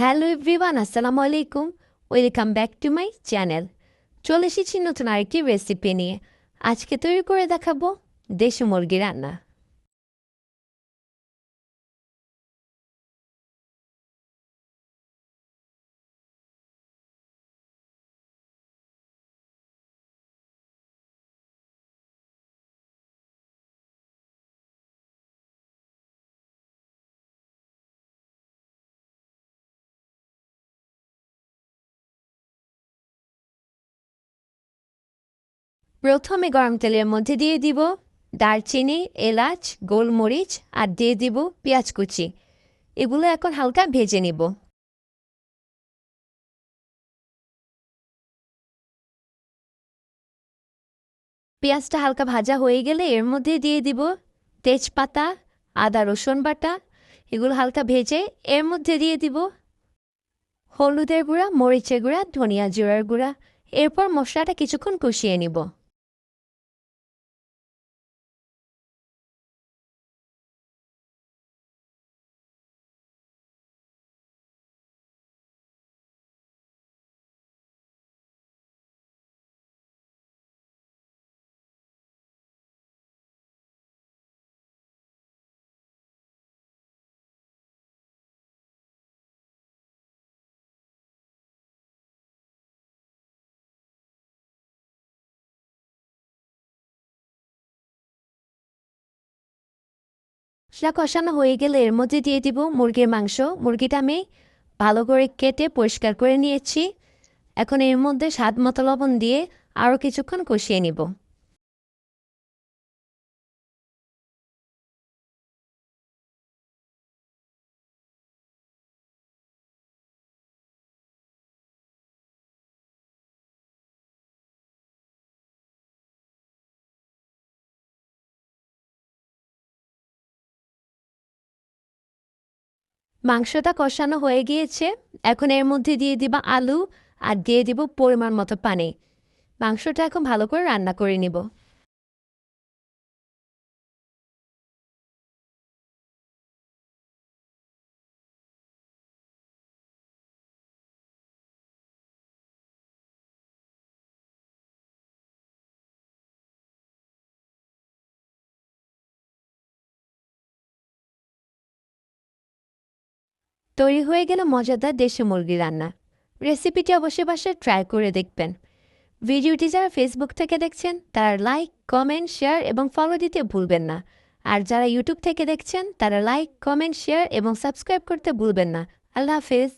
Hello everyone আসসালামু আলাইকুম welcome back to my channel চলে এসেছি নতুন আরেকটি রেসিপি নিয়ে। আজকে তৈরি করে দেখাবো দেশি মুরগি রান্না। প্রথমে গরম তেলের মধ্যে দিয়ে দিব দারচিনি, এলাচ, গোলমরিচ আর দিয়ে দিব পেঁয়াজ কুচি। এগুলো এখন হালকা ভেজে নিব। পেঁয়াজটা হালকা ভাজা হয়ে গেলে এর মধ্যে দিয়ে দিব তেজপাতা, আদা রসুন বাটা। এগুলো হালকা ভেজে এর মধ্যে দিয়ে দিব হলুদের গুঁড়া, মরিচের গুঁড়া, ধনিয়া জিরার গুঁড়া। এরপর মশলাটা কিছুক্ষণ কষিয়ে নিব। সেটা কষানো হয়ে গেলে এর মধ্যে দিয়ে দিব মুরগির মাংস, মুরগিটা আমি ভালো করে কেটে পরিষ্কার করে নিয়েছি। এখন এর মধ্যে স্বাদ মতো লবণ দিয়ে আরও কিছুক্ষণ কষিয়ে নিব। মাংসটা কষানো হয়ে গিয়েছে। এখন এর মধ্যে দিয়ে দিবা আলু আর দিয়ে দিব পরিমাণ মতো পানি। মাংসটা এখন ভালো করে রান্না করে নিব। তৈরি হয়ে গেল মজাদার দেশি মুরগি রান্না। রেসিপিটি অবশ্যই বাসায় ট্রাই করে দেখবেন। ভিডিওটি যারা ফেসবুক থেকে দেখছেন, তারা লাইক কমেন্ট শেয়ার এবং ফলো দিতে ভুলবেন না। আর যারা ইউটিউব থেকে দেখছেন, তারা লাইক কমেন্ট শেয়ার এবং সাবস্ক্রাইব করতে ভুলবেন না। আল্লাহ হাফেজ।